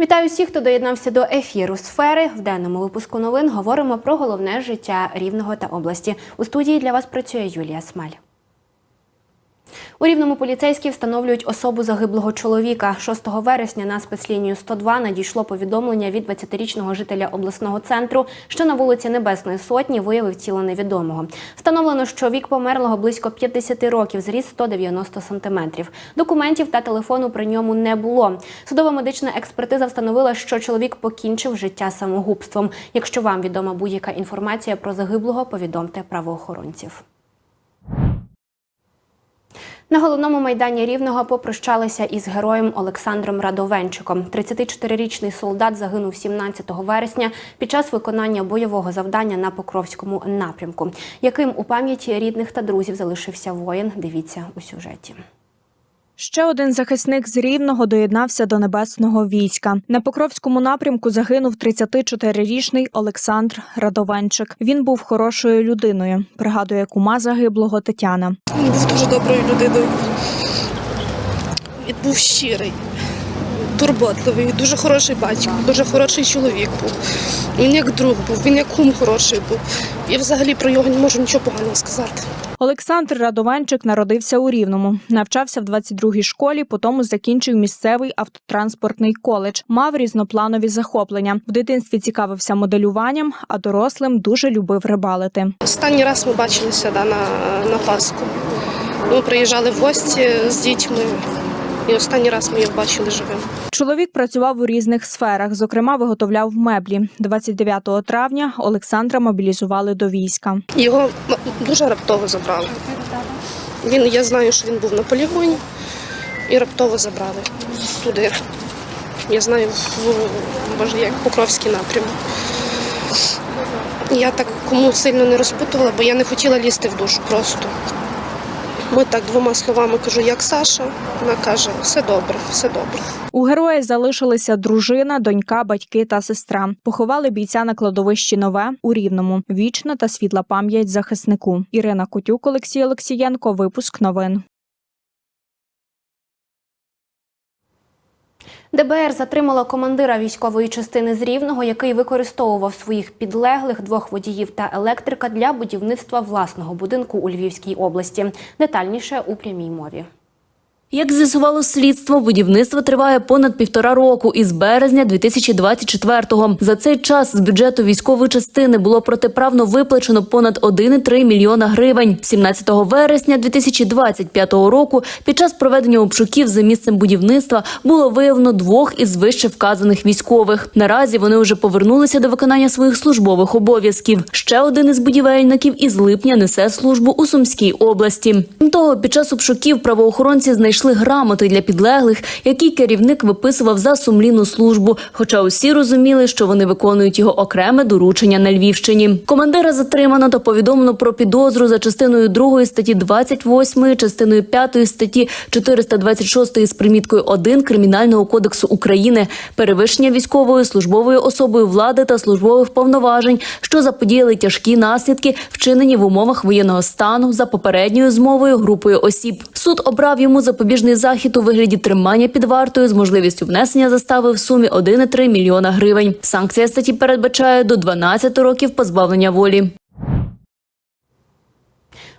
Вітаю всіх, хто доєднався до ефіру сфери. В денному випуску новин говоримо про головне життя Рівного та області. У студії для вас працює Юлія Смаль. У рівному поліцейські встановлюють особу загиблого чоловіка. 6 вересня на спецлінію 102 надійшло повідомлення від 20-річного жителя обласного центру, що на вулиці Небесної Сотні виявив тіло невідомого. Встановлено, що вік померлого близько 50 років, зріст 190 сантиметрів. Документів та телефону при ньому не було. Судова медична експертиза встановила, що чоловік покінчив життя самогубством. Якщо вам відома будь-яка інформація про загиблого, повідомте правоохоронців. На головному майдані Рівного попрощалися із героєм Олександром Радовенчиком. 34-річний солдат загинув 17 вересня під час виконання бойового завдання на Покровському напрямку. Яким у пам'яті рідних та друзів залишився воїн? Дивіться у сюжеті. Ще один захисник з Рівного доєднався до небесного війська. На Покровському напрямку загинув 34-річний Олександр Радовенчик. Він був хорошою людиною. Пригадує кума загиблого Тетяна. Він був дуже доброю людиною. Він був щирий, турботливий, дуже хороший батько, дуже хороший чоловік був. Він як друг був, він як кум хороший був. Я взагалі про його не можу нічого поганого сказати. Олександр Радованчик народився у Рівному, навчався в 22-й школі, потім закінчив місцевий автотранспортний коледж. Мав різнопланові захоплення. В дитинстві цікавився моделюванням, а дорослим дуже любив рибалити. Останній раз ми бачилися да, на, на Пасху. Ми приїжджали в гості з дітьми, і останній раз ми його бачили живим. Чоловік працював у різних сферах, зокрема, виготовляв меблі. 29 травня Олександра мобілізували до війська. Його дуже раптово забрали. Він, я знаю, що він був на полігоні і раптово забрали туди. Я знаю, в, боже, як Покровський напрямок. Я так кому сильно не розпитувала, бо я не хотіла лізти в душу просто. Ми так двома словами кажу, як Саша, вона каже, все добре, все добре. У героя залишилися дружина, донька, батьки та сестра. Поховали бійця на кладовищі Нове у Рівному. Вічна та світла пам'ять захиснику. Ірина Кутюк, Олексій Олексієнко. Випуск новин. ДБР затримало командира військової частини з Рівного, який використовував своїх підлеглих двох водіїв та електрика для будівництва власного будинку у Львівській області. Детальніше у прямій мові. Як з'ясувало слідство, будівництво триває понад півтора року із березня 2024-го. За цей час з бюджету військової частини було протиправно виплачено понад 1,3 мільйона гривень. 17 вересня 2025 року під час проведення обшуків за місцем будівництва було виявлено двох із вище вказаних військових. Наразі вони вже повернулися до виконання своїх службових обов'язків. Ще один із будівельників із липня несе службу у Сумській області. Крім того, під час обшуків правоохоронці знайшли грамоти для підлеглих, які керівник виписував за сумлінну службу. Хоча усі розуміли, що вони виконують його окреме доручення на Львівщині. Командира затримано та повідомлено про підозру за частиною 2 статті 28, частиною 5 статті 426 з приміткою 1 Кримінального кодексу України перевищення військовою службовою особою влади та службових повноважень, що заподіяли тяжкі наслідки, вчинені в умовах воєнного стану за попередньою змовою групою осіб. Суд обрав йому запобіжний захід у вигляді тримання під вартою з можливістю внесення застави в сумі 1,3 мільйона гривень. Санкція статті передбачає до 12 років позбавлення волі.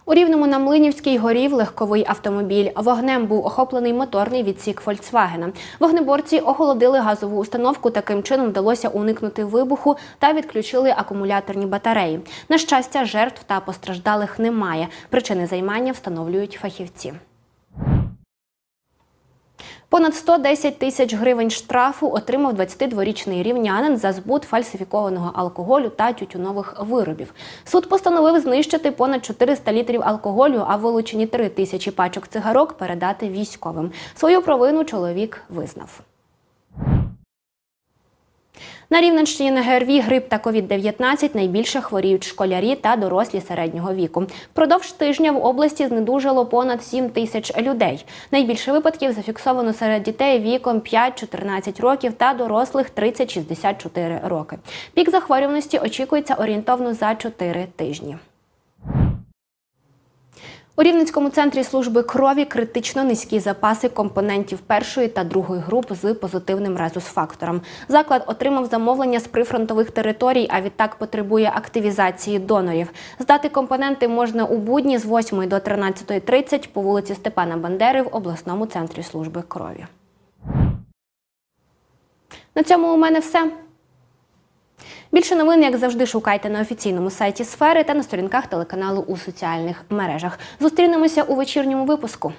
У Рівному на Млинівській горів легковий автомобіль. Вогнем був охоплений моторний відсік Фольксвагена. Вогнеборці охолодили газову установку. Таким чином вдалося уникнути вибуху та відключили акумуляторні батареї. На щастя, жертв та постраждалих немає. Причини займання встановлюють фахівці. Понад 110 тисяч гривень штрафу отримав 22-річний рівнянин за збут фальсифікованого алкоголю та тютюнових виробів. Суд постановив знищити понад 400 літрів алкоголю, а вилучені 3 тисячі пачок цигарок передати військовим. Свою провину чоловік визнав. На Рівненщині на ГРВІ, грип та COVID-19 найбільше хворіють школярі та дорослі середнього віку. Впродовж тижня в області знедужило понад 7 тисяч людей. Найбільше випадків зафіксовано серед дітей віком 5-14 років та дорослих 30-64 роки. Пік захворюваності очікується орієнтовно за 4 тижні. У Рівненському центрі служби крові критично низькі запаси компонентів першої та другої груп з позитивним резус-фактором. Заклад отримав замовлення з прифронтових територій, а відтак потребує активізації донорів. Здати компоненти можна у будні з 8 до 13.30 по вулиці Степана Бандери в обласному центрі служби крові. На цьому у мене все. Більше новин, як завжди, шукайте на офіційному сайті сфери та на сторінках телеканалу у соціальних мережах. Зустрінемося у вечірньому випуску.